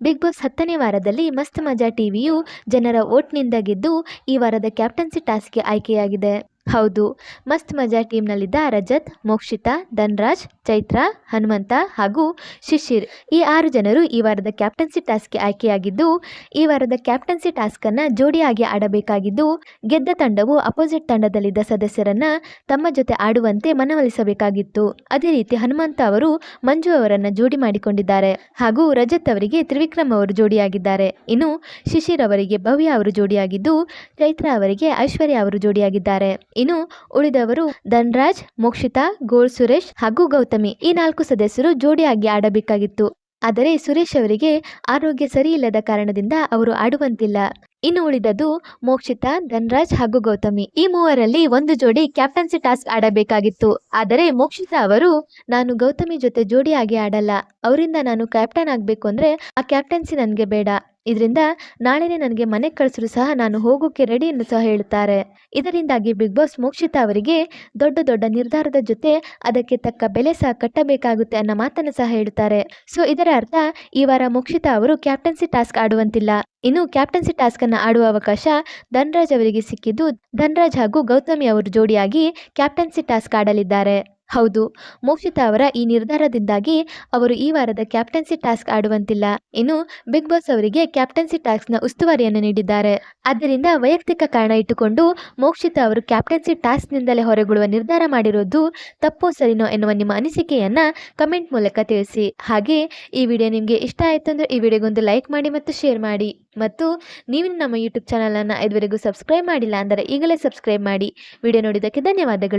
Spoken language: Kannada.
ಬಿಗ್ ಬಾಸ್ ಹತ್ತನೇ ವಾರದಲ್ಲಿ ಮಸ್ತ್ ಮಜಾ ಟಿವಿಯು ಜನರ ವೋಟ್ನಿಂದ ಗೆದ್ದು ಈ ವಾರದ ಕ್ಯಾಪ್ಟನ್ಸಿ ಟಾಸ್ಕ್ಗೆ ಆಯ್ಕೆಯಾಗಿದೆ. ಹೌದು. ಮಸ್ತ್ ಮಜಾ ಟೀಮ್ನಲ್ಲಿದ್ದ ರಜತ್, ಮೋಕ್ಷಿತಾ, ಧನ್ರಾಜ್, ಚೈತ್ರ, ಹನುಮಂತ ಹಾಗೂ ಶಿಶಿರ್. ಈ ಆರು ಜನರು ಈ ವಾರದ ಕ್ಯಾಪ್ಟನ್ಸಿ ಟಾಸ್ಕ್ಗೆ ಆಯ್ಕೆಯಾಗಿದ್ದು, ಈ ವಾರದ ಕ್ಯಾಪ್ಟನ್ಸಿ ಟಾಸ್ಕನ್ನು ಜೋಡಿಯಾಗಿ ಆಡಬೇಕಾಗಿದ್ದು, ಗೆದ್ದ ತಂಡವು ಅಪೋಸಿಟ್ ತಂಡದಲ್ಲಿದ್ದ ಸದಸ್ಯರನ್ನ ತಮ್ಮ ಜೊತೆ ಆಡುವಂತೆ ಮನವೊಲಿಸಬೇಕಾಗಿತ್ತು. ಅದೇ ರೀತಿ ಹನುಮಂತ ಅವರು ಮಂಜು ಅವರನ್ನ ಜೋಡಿ ಮಾಡಿಕೊಂಡಿದ್ದಾರೆ ಹಾಗೂ ರಜತ್ ಅವರಿಗೆ ತ್ರಿವಿಕ್ರಮ್ ಅವರು ಜೋಡಿಯಾಗಿದ್ದಾರೆ. ಇನ್ನು ಶಿಶಿರ್ ಅವರಿಗೆ ಭವ್ಯ ಅವರು ಜೋಡಿಯಾಗಿದ್ದು, ಚೈತ್ರ ಅವರಿಗೆ ಐಶ್ವರ್ಯ ಅವರು ಜೋಡಿಯಾಗಿದ್ದಾರೆ. ಇನ್ನು ಉಳಿದವರು ಧನ್ರಾಜ್, ಮೋಕ್ಷಿತಾ ಗೋಲ್ ಸುರೇಶ್ ಹಾಗೂ ಗೌತಮಿ. ಈ ನಾಲ್ಕು ಸದಸ್ಯರು ಜೋಡಿಯಾಗಿ ಆಡಬೇಕಾಗಿತ್ತು. ಆದರೆ ಸುರೇಶ್ ಅವರಿಗೆ ಆರೋಗ್ಯ ಸರಿಯಿಲ್ಲದ ಕಾರಣದಿಂದ ಅವರು ಆಡುವಂತಿಲ್ಲ. ಇನ್ನು ಉಳಿದದ್ದು ಮೋಕ್ಷಿತಾ, ಧನ್ರಾಜ್ ಹಾಗೂ ಗೌತಮಿ. ಈ ಮೂವರಲ್ಲಿ ಒಂದು ಜೋಡಿ ಕ್ಯಾಪ್ಟನ್ಸಿ ಟಾಸ್ಕ್ ಆಡಬೇಕಾಗಿತ್ತು. ಆದರೆ ಮೋಕ್ಷಿತಾ ಅವರು, ನಾನು ಗೌತಮಿ ಜೊತೆ ಜೋಡಿಯಾಗಿ ಆಡಲ್ಲ. ಅವರಿಂದ ನಾನು ಕ್ಯಾಪ್ಟನ್ ಆಗಬೇಕು ಅಂದರೆ ಆ ಕ್ಯಾಪ್ಟನ್ಸಿ ನನಗೆ ಬೇಡ. ಇದರಿಂದ ನಾಳೆನೇ ನನಗೆ ಮನೆಗೆ ಕಳಿಸಲು ಸಹ ನಾನು ಹೋಗೋಕ್ಕೆ ರೆಡಿ ಎಂದು ಸಹ ಹೇಳುತ್ತಾರೆ. ಇದರಿಂದಾಗಿ ಬಿಗ್ ಬಾಸ್ ಮೋಕ್ಷಿತಾ ಅವರಿಗೆ ದೊಡ್ಡ ದೊಡ್ಡ ನಿರ್ಧಾರದ ಜೊತೆ ಅದಕ್ಕೆ ತಕ್ಕ ಬೆಲೆ ಸಹ ಕಟ್ಟಬೇಕಾಗುತ್ತೆ ಅನ್ನೋ ಮಾತನ್ನು ಸಹ ಹೇಳುತ್ತಾರೆ. ಸೊ ಇದರ ಅರ್ಥ ಈ ವಾರ ಮೋಕ್ಷಿತಾ ಅವರು ಕ್ಯಾಪ್ಟನ್ಸಿ ಟಾಸ್ಕ್ ಆಡುವಂತಿಲ್ಲ. ಇನ್ನು ಕ್ಯಾಪ್ಟನ್ಸಿ ಟಾಸ್ಕ್ ಅನ್ನು ಆಡುವ ಅವಕಾಶ ಧನ್ರಾಜ್ ಅವರಿಗೆ ಸಿಕ್ಕಿದ್ದು ಧನ್ರಾಜ್ ಹಾಗೂ ಗೌತಮಿ ಅವರು ಜೋಡಿಯಾಗಿ ಕ್ಯಾಪ್ಟನ್ಸಿ ಟಾಸ್ಕ್ ಆಡಲಿದ್ದಾರೆ. ಹೌದು. ಮೋಕ್ಷಿತಾ ಅವರ ಈ ನಿರ್ಧಾರದಿಂದಾಗಿ ಅವರು ಈ ವಾರದ ಕ್ಯಾಪ್ಟನ್ಸಿ ಟಾಸ್ಕ್ ಆಡುವಂತಿಲ್ಲ. ಇನ್ನು ಬಿಗ್ ಬಾಸ್ ಅವರಿಗೆ ಕ್ಯಾಪ್ಟನ್ಸಿ ಟಾಸ್ಕ್ನ ಉಸ್ತುವಾರಿಯನ್ನು ನೀಡಿದ್ದಾರೆ. ಆದ್ದರಿಂದ ವೈಯಕ್ತಿಕ ಕಾರಣ ಇಟ್ಟುಕೊಂಡು ಮೋಕ್ಷಿತಾ ಅವರು ಕ್ಯಾಪ್ಟನ್ಸಿ ಟಾಸ್ಕ್ನಿಂದಲೇ ಹೊರಗುಳುವ ನಿರ್ಧಾರ ಮಾಡಿರೋದು ತಪ್ಪೋ ಸರಿನೋ ಎನ್ನುವ ನಿಮ್ಮ ಅನಿಸಿಕೆಯನ್ನು ಕಮೆಂಟ್ ಮೂಲಕ ತಿಳಿಸಿ. ಹಾಗೆ ಈ ವಿಡಿಯೋ ನಿಮಗೆ ಇಷ್ಟ ಆಯಿತು ಅಂದರೆ ಈ ವಿಡಿಯೋಗೊಂದು ಲೈಕ್ ಮಾಡಿ ಮತ್ತು ಶೇರ್ ಮಾಡಿ. ಮತ್ತು ನೀವು ನಮ್ಮ ಯೂಟ್ಯೂಬ್ ಚಾನಲನ್ನು ಇದುವರೆಗೂ ಸಬ್ಸ್ಕ್ರೈಬ್ ಮಾಡಿಲ್ಲ ಅಂದರೆ ಈಗಲೇ ಸಬ್ಸ್ಕ್ರೈಬ್ ಮಾಡಿ. ವಿಡಿಯೋ ನೋಡಿದ್ದಕ್ಕೆ ಧನ್ಯವಾದಗಳು.